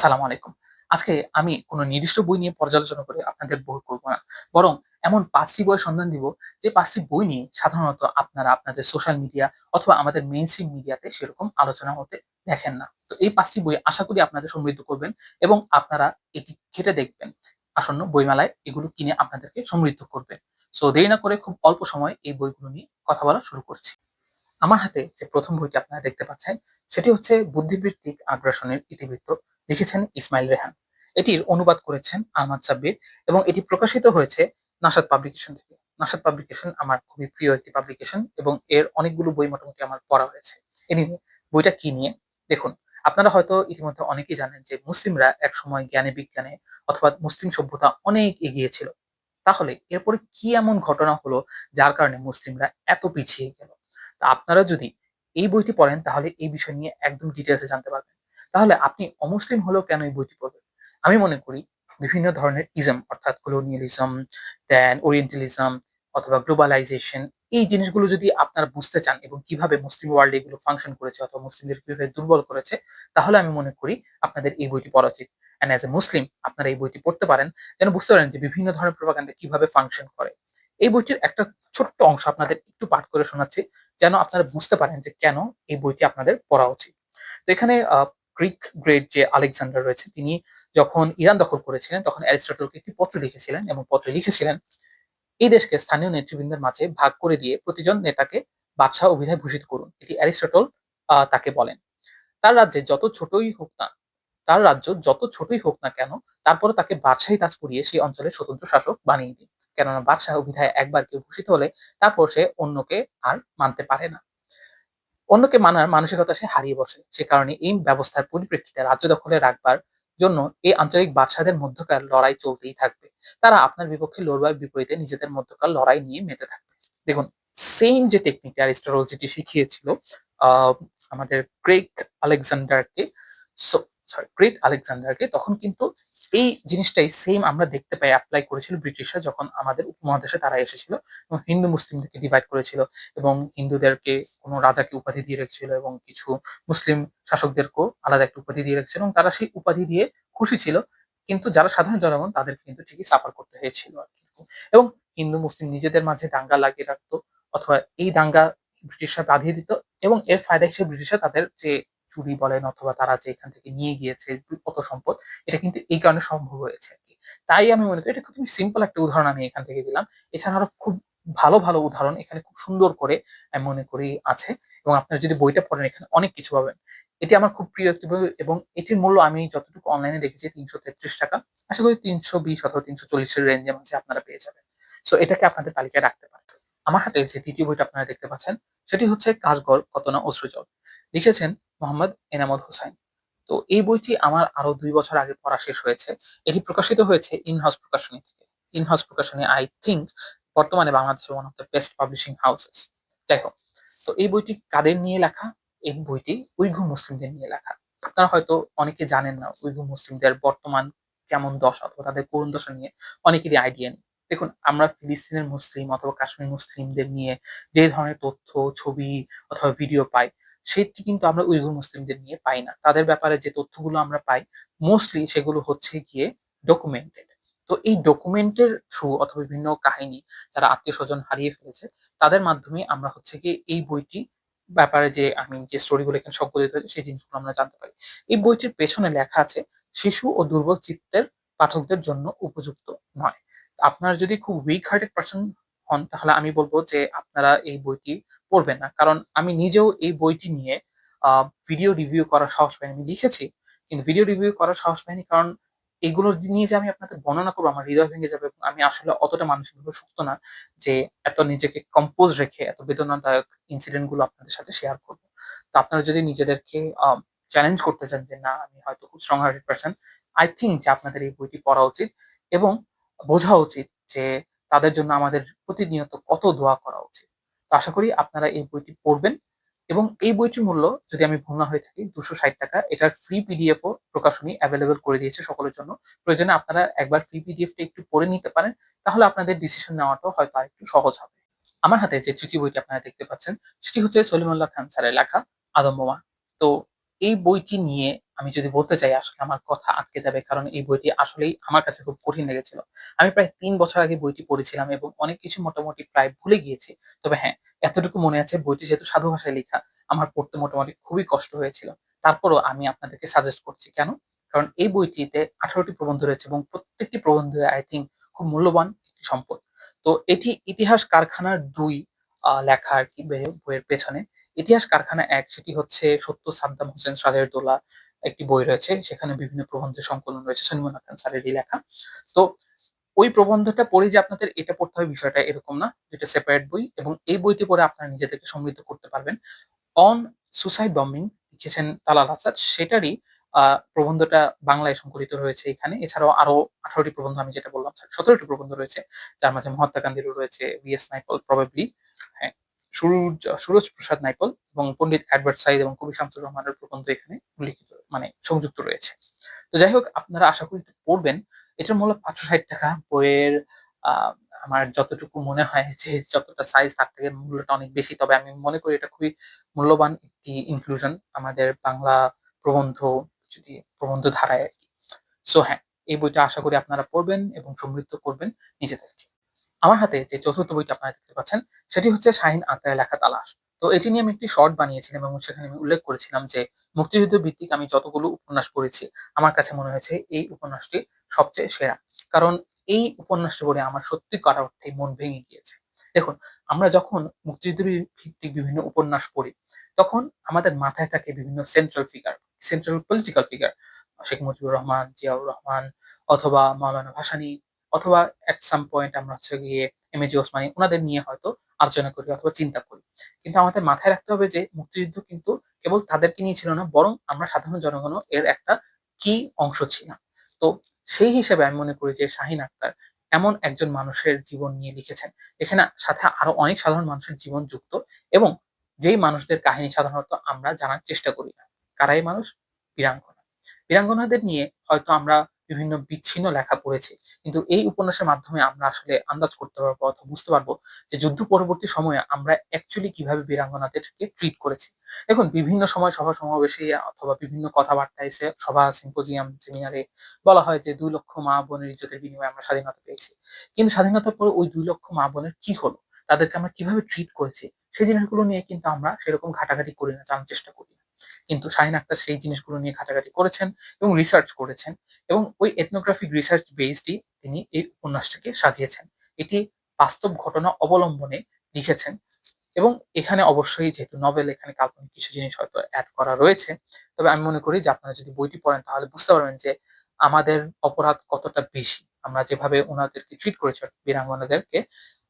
আসসালামু আলাইকুম। আজকে আমি কোনো নির্দিষ্ট বই নিয়ে পর্যালোচনা করে আপনাদের বোর করব না। বরং এমন ৫ টি বইয়ের সন্ধান দিব, যে ৫ টি বই নিয়ে সাধারণত আপনারা আপনাদের সোশ্যাল মিডিয়া অথবা আমাদের মেইনস্ট্রিম মিডিয়াতে সেরকম আলোচনা হতে দেখেন না। তো এই ৫ টি বই আশা করি আপনাদের সমৃদ্ধ করবেন এবং আপনারা এটি ঘেঁটে দেখবেন। আসন্ন বইমেলায় এগুলো কিনে আপনাদেরকে সমৃদ্ধ করবে। সো দেরি না করে খুব অল্প সময় এই বইগুলো নিয়ে কথা বলা শুরু করছি। আমার হাতে যে প্রথম বইটি আপনারা দেখতে পাচ্ছেন, সেটি হচ্ছে বুদ্ধিবৃত্তিক আগ্রাসনের ইতিবৃত্ত। লিখেছেন ইসমাইল রেহান। এটির অনুবাদ করেছেন আহমদ সাব্বির এবং এটি প্রকাশিত হয়েছে নাসাদ পাবলিকেশন থেকে। নাশাদ পাবলিকেশন আমার খুবই প্রিয় একটি পাবলিকেশন এবং এর অনেকগুলো বই মোটামুটি আমার পড়া হয়েছে। এনিওয়ে বইটা কি নিয়ে? দেখুন, আপনারা হয়তো ইতিমধ্যে অনেকেই জানেন যে মুসলিমরা একসময় জ্ঞানে বিজ্ঞানে অথবা মুসলিম সভ্যতা অনেক এগিয়ে ছিল। তাহলে এরপরে কি এমন ঘটনা হলো যার কারণে মুসলিমরা এত পিছিয়ে গেল? তা আপনারা যদি এই বইটি পড়েন তাহলে এই বিষয় নিয়ে একদম ডিটেলসে জানতে পারবেন। তাহলে আপনি অমুসলিম হলেও কেন এই বইটি পড়বেন? আমি মনে করি বিভিন্ন ধরনের ইজম অর্থাৎ colonialism, দেন ওরিয়েন্টালিজম অথবা গ্লোবালাইজেশন এই জিনিসগুলো যদি আপনারা বুঝতে চান এবং কীভাবে মুসলিম ওয়ার্ল্ড এগুলো ফাংশন করেছে অথবা মুসলিমদের কীভাবে দুর্বল করেছে তাহলে আমি মনে করি আপনাদের এই বইটি পড়া উচিত। অ্যান্ড অ্যাজ এ মুসলিম আপনারা এই বইটি পড়তে পারেন যেন বুঝতে পারেন যে বিভিন্ন ধরনের প্রোপাগান্ডা কীভাবে ফাংশন করে। এই বইটির একটা ছোট্ট অংশ আপনাদের একটু পাঠ করে শোনাচ্ছি যেন আপনারা বুঝতে পারেন যে কেন এই বইটি আপনাদের পড়া উচিত। তো এখানে গ্রিক গ্রেট যে আলেকজান্ডার রয়েছে, তিনি যখন ইরান দখল করেছিলেন, তখন অ্যারিস্টটলকে একটি পত্র লিখেছিলেন এবং পত্রে লিখেছিলেন, এই দেশকে স্থানীয় নেতৃবৃন্দের মাঝে ভাগ করে দিয়ে প্রতিজন নেতাকে বাদশাহ অভিধায় ভূষিত করুন এটি অ্যারিস্টটল তাকে বলেন। তার রাজ্যে যত ছোটই হোক না, তার রাজ্য যত ছোটই হোক না কেন তারপরে তাকে বাদশাহী তাজ করিয়ে সেই অঞ্চলের স্বতন্ত্র শাসক বানিয়ে দিন। কেননা বাদশাহ অভিধায় একবার কেউ ভূষিত হলে, তারপর সে অন্যকে আর মানতে পারে না। অন্যকে মানার মানসিকতা সে হারিয়ে বসে। সে কারণে এই ব্যবস্থার পরিপ্রেক্ষিতে রাজ্য দখলে রাখবার জন্য এই আঞ্চলিক বাদশাদের মধ্যকার লড়াই চলতেই থাকবে। তারা আপনার বিপক্ষে লড়বার বিপরীতে নিজেদের মধ্যকার লড়াই নিয়ে মেতে থাকবে। দেখুন, সেম যে টেকনিক অ্যারিস্টোলজিটি শিখিয়েছিল আমাদের ক্রেক আলেকজান্ডারকে সরি গ্রেট আলেকজান্ডারকে তখন কিন্তু এই জিনিসটাই সেম আমরা দেখতে পাই অ্যাপ্লাই করেছিল ব্রিটিশরা যখন আমাদের উপমহাদেশে তারা এসেছিল এবং হিন্দু মুসলিমদেরকে ডিভাইড করেছিল এবং হিন্দুদেরকে কোনো রাজাকে উপাধি দিয়ে রেখেছিল এবং কিছু মুসলিম শাসকদেরকেও আলাদা একটা উপাধি দিয়ে রেখেছিল এবং তারা সেই উপাধি দিয়ে খুশি ছিল। কিন্তু যারা সাধারণ জনগণ, তাদেরকে কিন্তু ঠিকই সাফার করতে হয়েছিল আর কি। এবং হিন্দু, মুসলিম নিজেদের মাঝে দাঙ্গা লাগিয়ে রাখতো অথবা এই দাঙ্গা ব্রিটিশরা বাঁধিয়ে দিত এবং এর ফায়দা হিসেবে ব্রিটিশরা তাদের যে চুরি বলেন অথবা তারা যে এখান থেকে নিয়ে গিয়েছে কত সম্পদ, এটা কিন্তু এই কারণে সম্ভব হয়েছে আর কি। তাই আমি মনে করি এটা খুবই সিম্পল একটা উদাহরণ আমি এখান থেকে দিলাম। এছাড়া আরও খুব ভালো ভালো উদাহরণ এখানে খুব সুন্দর করে আমি মনে করি আছে এবং আপনারা যদি বইটা পড়েন, এখানে অনেক কিছু পাবেন। এটি আমার খুব প্রিয় একটি বই এবং এটির মূল্য আমি যতটুকু অনলাইনে দেখেছি, তিনশো তেত্রিশ টাকা। আশা করি তিনশো বিশ অথবা তিনশো চল্লিশের রেঞ্জের মাঝে আপনারা পেয়ে যাবেন। সো এটাকে আপনাদের তালিকায় রাখতে পারেন। আমার হাতে যে দ্বিতীয় বইটা আপনারা দেখতে পাচ্ছেন, সেটি হচ্ছে কাশগড় কত না অশ্রুজল লিখেছেন মোহাম্মদ এনামুল হোসাইন। তো এই বইটি আমার আরও দুই বছর আগে পড়া শেষ হয়েছে। এটি প্রকাশিত হয়েছে ইনহাউস প্রকাশনী থেকে। ইনহাউস প্রকাশনী আই থিঙ্ক বর্তমানে বাংলাদেশের one of the best publishing houses হোক তো এই বইটি কাদের নিয়ে লেখা? এই বইটি উইঘুর মুসলিমদের নিয়ে লেখা। আপনারা হয়তো অনেকে জানেন না উইঘুর মুসলিমদের বর্তমান কেমন দশা অথবা তাদের করুণ দশা নিয়ে অনেকেরই আইডিয়া নেই। দেখুন, আমরা ফিলিস্তিনের মুসলিম অথবা কাশ্মীর মুসলিমদের নিয়ে যে ধরনের তথ্য, ছবি অথবা ভিডিও পাই সেটি কিন্তু আমরা উইঘুর মুসলিমদের নিয়ে পাই না। তাদের ব্যাপারে যে তথ্যগুলো আমরা পাই মোস্টলি সেগুলো হচ্ছে গিয়ে ডকুমেন্টেড তো এই ডকুমেন্টের থ্রু অথবা বিভিন্ন কাহিনী যারা আত্মীয় স্বজন হারিয়ে ফেলেছে, তাদের মাধ্যমে আমরা হচ্ছে গিয়ে এই বইটি ব্যাপারে যে আমি যে স্টোরিগুলো এখানে সংকলিত হয়েছে, সেই জিনিসগুলো আমরা জানতে পারি। এই বইটির পেছনে লেখা আছে, শিশু ও দুর্বল চিত্তের পাঠকদের জন্য উপযুক্ত নয়। আপনার যদি খুব উইক হার্টেড পার্সন হন, তাহলে আমি বলব যে আপনারা এই বইটি পড়বেন না। কারণ আমি নিজেও এই বইটি নিয়ে ভিডিও রিভিউ করার সাহস পাইনি। আমি লিখেছি, কিন্তু ভিডিও রিভিউ করার সাহস পাইনি কারণ এগুলো নিয়ে যে আমি আপনাদের বর্ণনা করব, আমার হৃদয় ভেঙে যাবে আমি আসলে অতটা মানসিকভাবে শক্ত না যে এত নিজেকে কম্পোজ রেখে, এত বেদনাদায়ক ইনসিডেন্টগুলো আপনাদের সাথে শেয়ার করব। তো আপনারা যদি নিজেদেরকে চ্যালেঞ্জ করতে চান যে না, আমি হয়তো খুব strong hearted person I think যে আপনাদের এই বইটি পড়া উচিত এবং বোঝা উচিত যে তাদের জন্য আমাদের প্রতিনিয়ত কত দোয়া করা উচিত। তো আশা করি আপনারা এই বইটি পড়বেন এবং এই বইটির মূল্য যদি আমি ভুল না হয়ে থাকি দুশো ষাট টাকা, এটার ফ্রি পিডিএফও প্রকাশনী অ্যাভেলেবেল করে দিয়েছে সকলের জন্য। প্রয়োজনে আপনারা একবার ফ্রি পিডিএফটা একটু পড়ে নিতে পারেন, তাহলে আপনাদের ডিসিশন নেওয়াটাও হয়তো আরেকটু সহজ হবে। আমার হাতে যে তৃতীয় বইটি আপনারা দেখতে পাচ্ছেন, সেটি হচ্ছে সলিমুল্লাহ খান স্যারের লেখা আদম বোমা তো এই বইটি নিয়ে আমি যদি বলতে চাই, আসলে আমার কথা আটকে যাবে কারণ এই বইটি আসলেই আমার কাছে খুব কঠিন লেগেছিল। আমি প্রায় তিন বছর আগে বইটি পড়েছিলাম এবং অনেক কিছু মোটামুটি প্রায় ভুলে গিয়েছি। তবে হ্যাঁ এতটুকু মনে আছে, বইটি যেহেতু সাধু ভাষায় লেখা, আমার পড়তে মোটামুটি খুবই কষ্ট হয়েছিল। তারপরও আমি আপনাদেরকে সাজেস্ট করছি, কেন? কারণ এই বইটিতে আঠারোটি প্রবন্ধ রয়েছে এবং প্রত্যেকটি প্রবন্ধ আই থিঙ্ক খুব মূল্যবান একটি সম্পদ। তো এটি ইতিহাস কারখানার দুই লেখা আর কি, বইয়ের পেছনে। ইতিহাস কারখানা এক, সেটি হচ্ছে সত্য সাদ্দাম হোসেন সাজের দোলা একটি বই রয়েছে, সেখানে বিভিন্ন প্রবন্ধের সংকলন রয়েছে সলিমুল হাসান স্যারেরই লেখা। তো ওই প্রবন্ধটা পড়ে যে আপনাদের এটা পড়তে হবে বিষয়টা এরকম না, যেটা সেপারেট বই, এবং এই বইটি পড়ে আপনারা নিজেদেরকে সমৃদ্ধ করতে পারবেন। অন সুসাইড বম্বিং লিখেছেন তালাল আসাদ সেটারই প্রবন্ধটা বাংলায় সংকলিত রয়েছে এখানে। এছাড়াও আরও আঠারোটি প্রবন্ধ আমি যেটা বললাম, সতেরোটি প্রবন্ধ রয়েছে, যার মাঝে মহাত্মা গান্ধীরও রয়েছে বিএস নাইপল প্রবাবলি হ্যাঁ। সুরজ সুরজ প্রসাদ নাইপল এবং পণ্ডিত অ্যাডভার্ট সাইদ এবং কবি শামসুর রহমানের প্রবন্ধ এখানে উল্লিখিত মানে সংযুক্ত রয়েছে। তো যাই হোক, আপনারা আশা করি পড়বেন। এটার মূল্য পাঁচশো ষাট টাকা বইয়ের আমার যতটুকু মনে হয় যে যতটা সাইজ তার থেকে মূল্যটা অনেক বেশি। তবে আমি মনে করি এটা খুবই মূল্যবান একটি ইনক্লুশন আমাদের বাংলা প্রবন্ধ, যদি প্রবন্ধ ধারায় আর কি। সো হ্যাঁ এই বইটা আশা করি আপনারা পড়বেন এবং সমৃদ্ধ করবেন নিজেদেরকে। আমার হাতে যে চতুর্থ বইটা আপনারা দেখতে পাচ্ছেন, সেটি হচ্ছে শাহিন আক্তারের লেখা তালাশ। তো এটি নিয়ে আমি একটি শর্ট বানিয়েছিলাম এবং সেখানে আমি উল্লেখ করেছিলাম যে মুক্তিযুদ্ধ ভিত্তিক আমি যতগুলো উপন্যাস পড়েছি, আমার কাছে মনে হয়েছে এই উপন্যাসটি সবচেয়ে সেরা। কারণ এই উপন্যাসটি পড়ে আমার সত্যিকার অর্থে মন ভেঙে গিয়েছে। দেখুন, আমরা যখন মুক্তিযুদ্ধ ভিত্তিক বিভিন্ন উপন্যাস পড়ি, তখন আমাদের মাথায় থাকে বিভিন্ন central figure central political figure Sheikh Mujibur Rahman, Ziaur Rahman, অথবা মাওলানা ভাসানী অথবা এট সাম পয়েন্ট আমরা হচ্ছে গিয়ে এম এ জি ওসমানী ওনাদের নিয়ে হয়তো আলোচনা করি অথবা চিন্তা করি। কিন্তু আমাদের মাথায় রাখতে হবে যে মুক্তিযুদ্ধ কিন্তু কেবল তাদেরকে নিয়ে ছিল না, বরং আমরা সাধারণ জনগণও এর একটা কি অংশ ছিলাম। তো সেই হিসেবে আমি মনে করি যে শাহিন আক্তার এমন একজন মানুষের জীবন নিয়ে লিখেছেন। এখানে সাথে আরও অনেক সাধারণ মানুষের জীবন যুক্ত এবং যেই মানুষদের কাহিনী সাধারণত আমরা জানার চেষ্টা করি না। কারাই মানুষ? বীরাঙ্গনা। বীরাঙ্গনাদের নিয়ে হয়তো আমরা বিভিন্ন বিচ্ছিন্ন লেখা পড়েছে। কিন্তু এই উপন্যাসের মাধ্যমে আমরা আসলে আন্দাজ করতে পারব অথবা বুঝতে পারব যে যুদ্ধ পরবর্তী সময়ে আমরা অ্যাকচুয়ালি কীভাবে বীরাঙ্গনাদেরকে ট্রিট করেছি। দেখুন, বিভিন্ন সময় সভা সমাবেশে অথবা বিভিন্ন কথাবার্তা এসে সভা সিম্পোজিয়াম সেমিনারে বলা হয় যে দুই লক্ষ মা বোনের ইজ্জতের বিনিময়ে আমরা স্বাধীনতা পেয়েছি। কিন্তু স্বাধীনতার পরে ওই দুই লক্ষ মা বোনের কি হলো? তাদেরকে আমরা কীভাবে ট্রিট করেছি? সেই জিনিসগুলো নিয়ে কিন্তু আমরা সেরকম ঘাটাঘাটি করি না, জানার চেষ্টা করি। কিন্তু শাহিন আক্তার সেই জিনিসগুলো নিয়ে ঘাটাঘাটি করেছেন এবং রিসার্চ করেছেন এবং ওই এথনোগ্রাফিক রিসার্চ বেসডই তিনি এই উপন্যাসটাকে সাজিয়েছেন। এটি বাস্তব ঘটনা অবলম্বনে লিখেছেন এবং এখানে অবশ্যই যেহেতু নভেল এখানে কাল্পনিক কিছু জিনিস হয়তো অ্যাড করা রয়েছে, তবে আমি মনে করি যে আপনারা যদি বইটি পড়েন তাহলে বুঝতে পারবেন যে আমাদের অপরাধ কতটা বেশি। আমরা যেভাবে ওনাদেরকে ট্রিট করেছি, বীরাঙ্গনাদেরকে,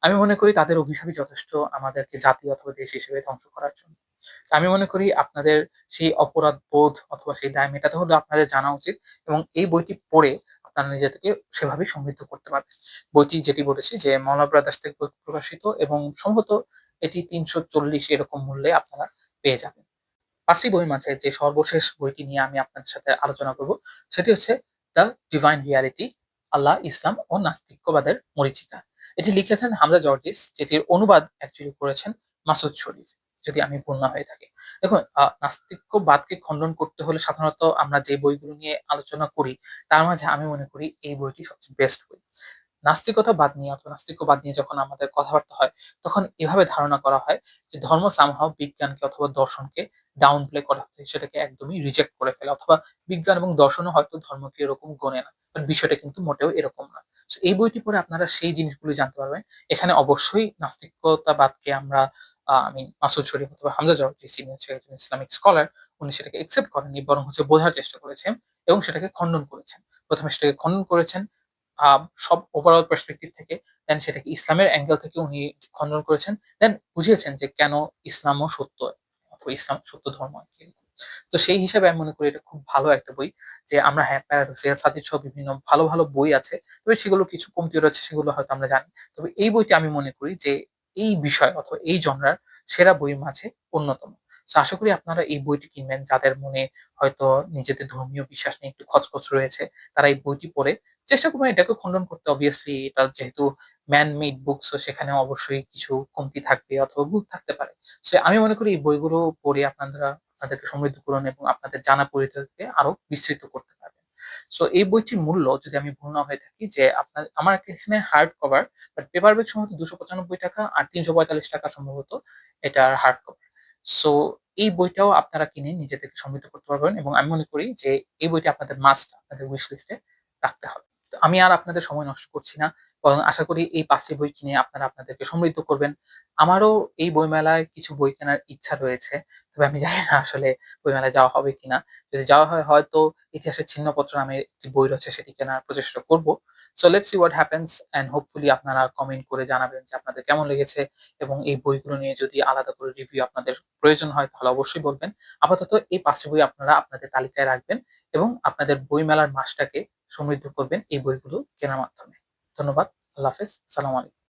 আমি মনে করি তাদের অভিশাপই যথেষ্ট আমাদেরকে জাতি অথবা দেশ হিসেবে ধ্বংস করার জন্য। আমি মনে করি আপনাদের সেই অপরাধ বোধ অথবা সেই দায় মেটাতে হলে আপনাদের জানা উচিত এবং এই বইটি পড়ে আপনারা নিজেদেরকে সেভাবে সমৃদ্ধ করতে পারবেন। বইটি যেটি বলেছি যে মৌলা ব্রাদার্স থেকে প্রকাশিত এবং সম্ভবত এটি তিনশো চল্লিশ এরকম মূল্যে আপনারা পেয়ে যাবেন। পাঁচটি বই মাঝে যে সর্বশেষ বইটি নিয়ে আমি আপনাদের সাথে আলোচনা করব, সেটি হচ্ছে দ্য ডিভাইন রিয়ালিটি, আল্লাহ, ইসলাম ও নাস্তিক্যবাদের মরিচিকা। এটি লিখেছেন হামজা জর্জিস, যেটির অনুবাদ অ্যাকচুয়ালি করেছেন মাসুদ শরীফ। যদি আমি ভুল না হয়ে থাকি। দেখুন নাস্তিক্যবাদকে খণ্ডন করতে হলে সাধারণত আমরা যে বইগুলো নিয়ে আলোচনা করি, তার মাঝে আমি মনে করি এই বইটি সবচেয়ে বেস্ট বই। নাস্তিকতাবাদ নিয়ে অথবা নাস্তিক্যবাদ নিয়ে যখন আমাদের কথাবার্তা হয়, তখন এভাবে ধারণা করা হয় যে ধর্ম সামহাও বিজ্ঞানকে অথবা দর্শনকে ডাউন প্লে করা হয় সেটাকে একদমই রিজেক্ট করে ফেলে, অথবা বিজ্ঞান এবং দর্শনও হয়তো ধর্মকে এরকম গণে না বিষয়টা কিন্তু মোটেও এরকম না। এই বইটি পড়ে আপনারা সেই জিনিসগুলো জানতে পারবেন। এখানে অবশ্যই নাস্তিকতাবাদকে আমরা আমি মাসুদ শরীফ অথবা হামজা জর্জি যিনি হচ্ছে একজন ইসলামিক স্কলার উনি সেটাকে একসেপ্ট করেননি, বরং হচ্ছে বোঝার চেষ্টা করেছেন এবং সেটাকে খণ্ডন করেছেন। প্রথমে সেটাকে খণ্ডন করেছেন সব ওভারঅল পার্সপেক্টিভ থেকে দেন সেটাকে ইসলামের অ্যাঙ্গেল থেকে উনি খণ্ডন করেছেন দেন বুঝিয়েছেন যে কেন ইসলামও সত্য ইসলাম সত্য ধর্ম তো সেই হিসাবে আমি মনে করি এটা খুব ভালো একটা বই, যে আমরা হ্যাঁ প্যারাডক্সিয়াল সাদির সহ বিভিন্ন ভালো ভালো বই আছে, তবে সেগুলো কিছু কমতি রয়েছে, সেগুলো হয়তো আমরা জানি। তবে এই বইটি আমি মনে করি যে এই বিষয় অথবা এই জনরার সেরা বইয়ের মাঝে অন্যতম। আশা করি আপনারা এই বইটি কিনবেন। যাদের মনে হয়তো নিজেদের ধর্মীয় বিশ্বাস নিয়ে একটু খচখচ রয়েছে, তারা এই বইটি পড়ে চেষ্টা করবেন এটাকে খণ্ডন করতে। অবভিয়াসলি এটা যেহেতু ম্যান মেড বুক সো সেখানে অবশ্যই কিছু কমতি থাকবে অথবা ভুল থাকতে পারে। সে আমি মনে করি এই বইগুলো পড়ে আপনারা, আপনাদেরকে সমৃদ্ধ করুন এবং আপনাদের জানা পরিধিকে আরও বিস্তৃত করতে পারবেন সো এই বইটির মূল্য যদি আমি ভুল না হয়ে থাকি যে আপনার, আমার এখানে hard cover but paperback সম্ভবত দুশো পঁচানব্বই টাকা আর তিনশো পঁয়তাল্লিশ টাকা সম্ভবত এটার হার্ড কভার সো এই বইটাও আপনারা কিনে নিজেদেরকে সমৃদ্ধ করতে পারবেন এবং আমি মনে করি যে এই বইটি আপনাদের মাস্ট আপনাদের উইশ লিস্টে রাখতে হবে। তো আমি আর আপনাদের সময় নষ্ট করছি না, বরং আশা করি এই পাঁচটি বই কিনে আপনারা আপনাদেরকে সমৃদ্ধ করবেন। আমারও এই বইমেলায় কিছু বই কেনার ইচ্ছা রয়েছে। তবে আমি জানি না আসলে বইমেলায় যাওয়া হবে কিনা। যদি যাওয়া হয়, হয়তো ইতিহাসের ছিন্নপত্র নামে একটি বই রয়েছে সেটি কেনার প্রচেষ্টা করব। So let's see what happens and hopefully আপনারা কমেন্ট করে জানাবেন যে আপনাদের কেমন লেগেছে এবং এই বইগুলো নিয়ে যদি আলাদা করে রিভিউ আপনাদের প্রয়োজন হয়, তাহলে অবশ্যই বলবেন। আপাতত এই পাঁচটি বই আপনারা আপনাদের তালিকায় রাখবেন এবং আপনাদের বইমেলার মাসটাকে সমৃদ্ধ করবেন এই বইগুলো কেনার মাধ্যমে। ধন্যবাদ। আল্লাহ হাফেজ। সালাম আলাইকুম।